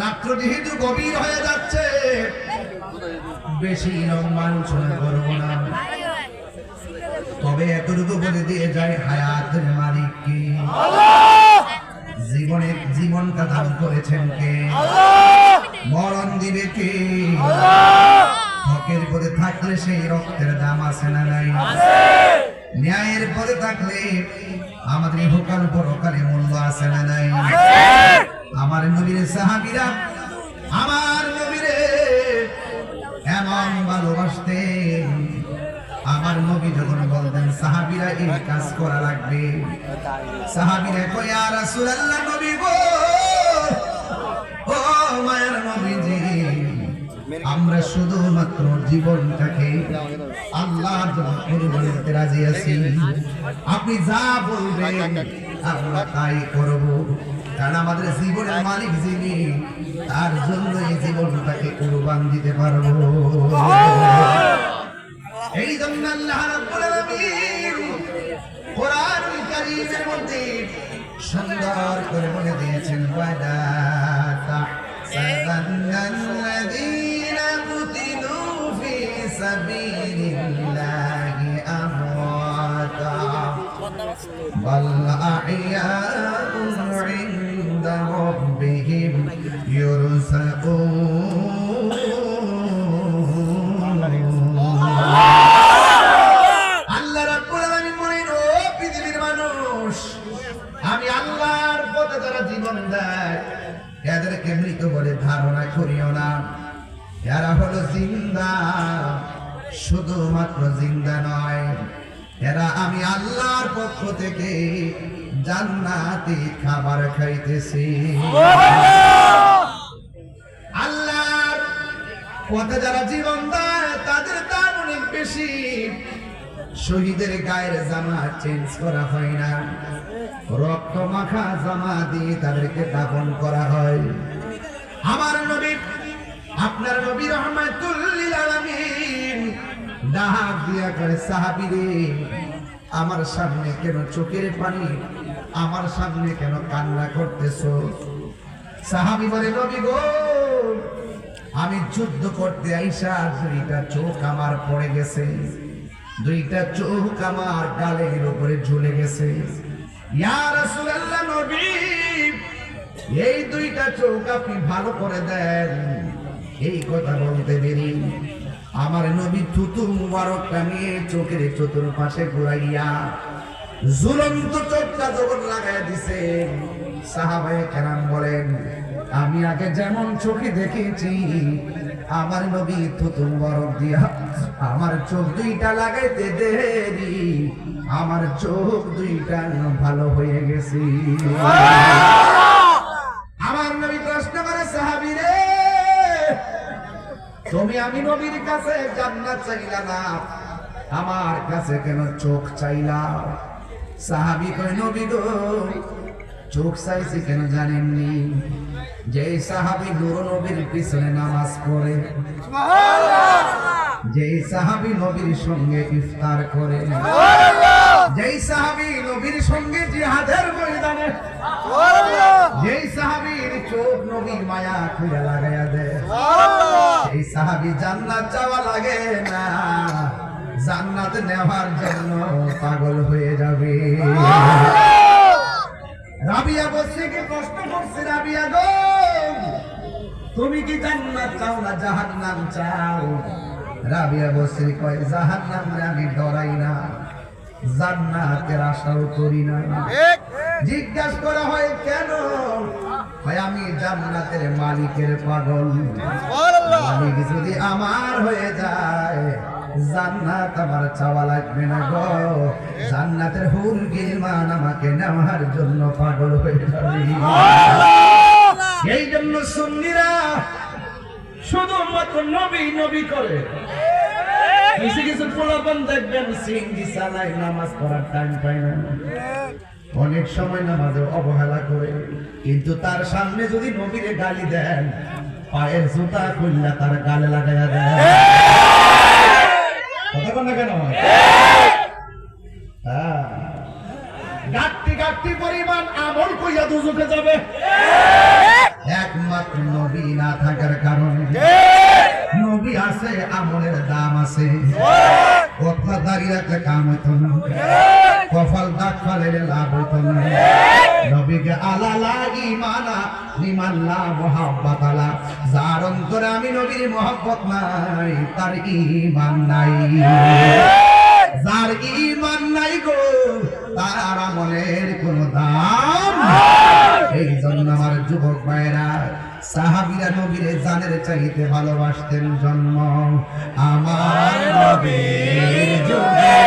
রাত্র যেহেতু গভীর হয়ে যাচ্ছে। বেশি লম্বা আলোচনা করব না। তবে এতটুকু বলে দিয়ে যায় হায়াতের মালিক কি? জীবনের জীবনটা দান করেছেন কে? মরণ দিবে কে? হকের পরে থাকলে সেই রক্তের দাম আছে না নাই? ন্যায়ের পরে থাকলে আমাদের ইহকাল পরকালে মূল্য আছে না নাই? আমার নবীর সাহাবিরা, আমার নবীরে এমন ভালোবাসতেন। আমার নবী যখন বলতেন, সাহাবিরা, এই কাজ করা লাগবে। সাহাবীরা কয় রাসূলুল্লাহ, নবী গো! ও মায়ের নবীজি, আমরা শুধুমাত্র জীবনটাকে কুরবানি দিতে রাজি আছি, আপনি যা বলবেন, আমরা তাই করব। কারণ আমাদের জীবনের মালিক যিনি, তার জন্য এই জীবনটাকে কোরবান দিতে পারব। এই জন্য আল্লাহ রাব্বুল আলামিন কোরআনুল কারীমের মধ্যে সুন্দর করে বলে দিয়েছেন, ওয়াদা তাহসাবান্নাল্লাযীনা কুতিলু ফি সাবিলিল্লাহি আমওয়াতা, বাল আহইয়া عند ربهم يرزقون আল্লাহ রাব্বুল আলামিন বলেন ও পৃথিবীর মানুষ আমি আল্লাহর পথে যারা জীবন দেয় এদেরকে মৃত বলে ধারণা করিও না এরা হলো জিন্দা শুধুমাত্র জিন্দা নয় এরা আমি আল্লাহর পক্ষ থেকে জান্নাতি খাবার খাইতেছি। পথে যারা জীবন দেয়, তাদের দাম অনেক বেশি। শহীদের গায়ের জামা চেঞ্জ করা হয় না। রক্ত মাখা জামা দিয়ে তাদেরকে দাফন করা হয়। আমার নবী, আপনার নবী রহমাতুল্লিল আলামিন ডাক দিয়া আমার সামনে কেন চোখের পানি আমার সামনে কেন কান্না করতেছো? সাহাবি বলে, নবী গো, আমি যুদ্ধ করতে আইসা দুইটা চোখ আমার পড়ে গেছে। দুইটা চোখ আমার গালের উপরে ঝুলে গেছে। এই দুইটা চোখ আপনি ভালো করে দেন। এই কথা বলতে দেরি। আমার নবী থুতু মুবারকটা নিয়ে চোখের চতুর্পাশে ঘুরাইয়া ঝুলন্ত চোখটা যখন লাগাই দিছে সাহাবায়ে কেরাম বলেন, আমি আগে যেমন চোখে দেখেছি, আমার নবী থুতু মুবারক দিয়া আমার চোখ দুইটা লাগাইতে দেরি আমার চোখ দুইটা ভালো হয়ে গেছে। আমার নবী প্রশ্ন করে, সাহাবী রে, তুমি আমি নবীর কাছে জান্নাত চাইলা না, আমার কাছে কেন চোখ চাইলা? সাহাবী কই নবী গো চোখ চাইছি কেন জানেননি? যে সাহাবী নূর নবীর পিছনে নামাজ পড়ে যেই সাহাবী নবীর সঙ্গে ইফতার করে যেই সাহাবি নবীর সঙ্গে জিহাদের ময়দানে যেই সাহাবীর চোখ নবীর মায়া খুঁজে লাগাইয়া দেয় সেই সাহাবী জান্নাত চাওয়া লাগে না। জান্নাত নেওয়ার জন্য পাগল হয়ে যাবে। রাবিয়া বসরিকে প্রশ্ন করছে রাবিয়া গো। তুমি কি জান্নাত চাও না জাহান্নাম চাও? রাবিয়া বসরি কয় জাহান্নাম আমি ডরাই না জান্নাতের আশাও করি না। জিজ্ঞাসা করা হয় কেন? হয় আমি জান্নাতের মালিকের পাগল। মালিক যদি আমার হয়ে যায় জান্নাত আমার চাওয়া লাগবে না গো। জান্নাতের হুল গিলমান আমাকে নেওয়ার জন্য পাগল হয়ে যাবে। এই জন্য সুন্নিরা শুধুমাত্র নবী নবী করে। কিছু কিছু পোলাপন দেখবেন সিঙ্গি চালায় নামাজ পড়ার টাইম পায় না। অনেক সময় নামাজে অবহেলা করে। কিন্তু তার সামনে যদি নবীরে গালি দেন পায়ের জুতা খুললা তার গালে লাগাইয়া দেন বল না কেন? হ্যাঁ। গাট্টি গাট্টি পরিমাণ আমল কইয়া দুজকে যাবে। একমাত্র নবী না থাকার কারণে নবী আছে, আমলের আছে। কথা দাঁড়িয়ে কাম হইতো না। কপাল দাগ ফালাইলে লাভ হইতো না। নবীকে আলালা ইমানা নিমাল্লা মোহাব্বত আলা যার অন্তরে আমি নবীর মোহাব্বত নাই, তার ইমান নাই। যার ইমান নাই গো, তার আমলের কোনো দাম এই জন্য আমার যুবক ভাইরা সাহাবিরা নবীরে জানের চাইতে ভালোবাসতেন জন্ম। আমার নবীর যুগে